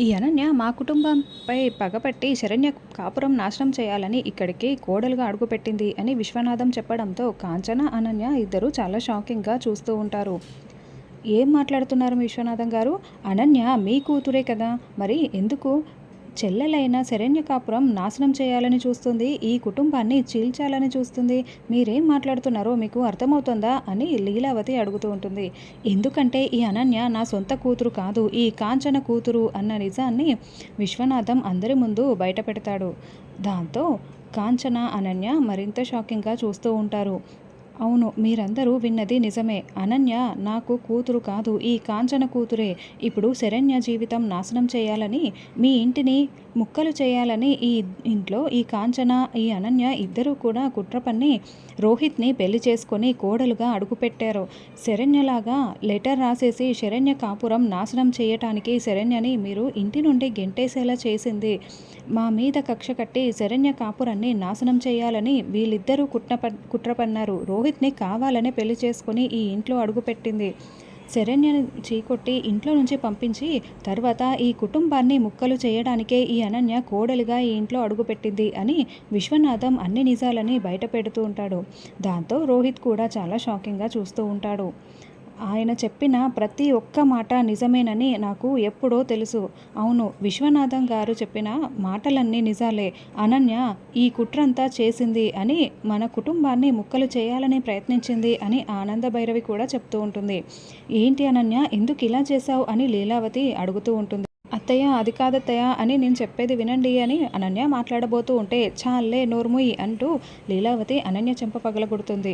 ఈ అనన్య మా కుటుంబంపై పగపట్టి శరణ్య కాపురం నాశనం చేయాలని ఇక్కడికి కోడలుగా అడుగుపెట్టింది అని విశ్వనాథం చెప్పడంతో కాంచన అనన్య ఇద్దరు చాలా షాకింగ్గా చూస్తూ ఉంటారు. ఏం మాట్లాడుతున్నారు మీ విశ్వనాథం గారు? అనన్య మీ కూతురే కదా. మరి ఎందుకు? చెల్లెలైన శరణ్య కాపురం నాశనం చేయాలని చూస్తుంది. ఈ కుటుంబాన్ని చీల్చాలని చూస్తుంది. మీరేం మాట్లాడుతున్నారో మీకు అర్థమవుతుందా అని లీలావతి అడుగుతూ ఉంటుంది. ఎందుకంటే ఈ అనన్య నా సొంత కూతురు కాదు ఈ కాంచన కూతురు అన్న నిజాన్ని విశ్వనాథం అందరి ముందు బయట పెడతాడు దాంతో కాంచన అనన్య మరింత షాకింగ్గా చూస్తూ ఉంటారు. అవును మీరందరూ విన్నది నిజమే. అనన్య నాకు కూతురు కాదు ఈ కాంచన కూతురే. ఇప్పుడు శరణ్య జీవితం నాశనం చేయాలని మీ ఇంటిని ముక్కలు చేయాలని ఈ ఇంట్లో ఈ కాంచన ఈ అనన్య ఇద్దరూ కూడా కుట్ర పన్ని రోహిత్ని పెళ్ళి చేసుకొని కోడలుగా అడుగుపెట్టారు. శరణ్యలాగా లెటర్ రాసేసి శరణ్య కాపురం నాశనం చేయటానికి శరణ్యని మీరు ఇంటి నుండి గెంటేసేలా చేసింది. మా మీద కక్ష కట్టి శరణ్య కాపురాన్ని నాశనం చేయాలని వీళ్ళిద్దరూ కుట్ర కుట్రపన్నారు. రోహిత్ని కావాలనే పెళ్ళి చేసుకొని ఈ ఇంట్లో అడుగుపెట్టింది. శరణ్యను చీకొట్టి ఇంట్లో నుంచి పంపించి తర్వాత ఈ కుటుంబాన్ని ముక్కలు చేయడానికే ఈ అనన్య కోడలిగా ఈ ఇంట్లో అడుగుపెట్టింది అని విశ్వనాథం అన్ని నిజాలని బయట పెడుతూ ఉంటాడు. దాంతో రోహిత్ కూడా చాలా షాకింగ్గా చూస్తూ ఉంటాడు. ఆయన చెప్పిన ప్రతి ఒక్క మాట నిజమేనని నాకు ఎప్పుడో తెలుసు. అవును విశ్వనాథం గారు చెప్పిన మాటలన్నీ నిజాలే. అనన్య ఈ కుట్రంతా చేసింది అని మన కుటుంబాన్ని ముక్కలు చేయాలని ప్రయత్నించింది అని ఆనంద భైరవి కూడా చెప్తూ ఉంటుంది. ఏంటి అనన్య ఎందుకు ఇలా చేశావు అని లీలావతి అడుగుతూ ఉంటుంది. అత్తయ్య అది కాదత్తయ్య అని నేను చెప్పేది వినండి అని అనన్య మాట్లాడబోతూ ఉంటే చాలే నోర్ముయి అంటూ లీలావతి అనన్య చెంప పగలగొడుతుంది.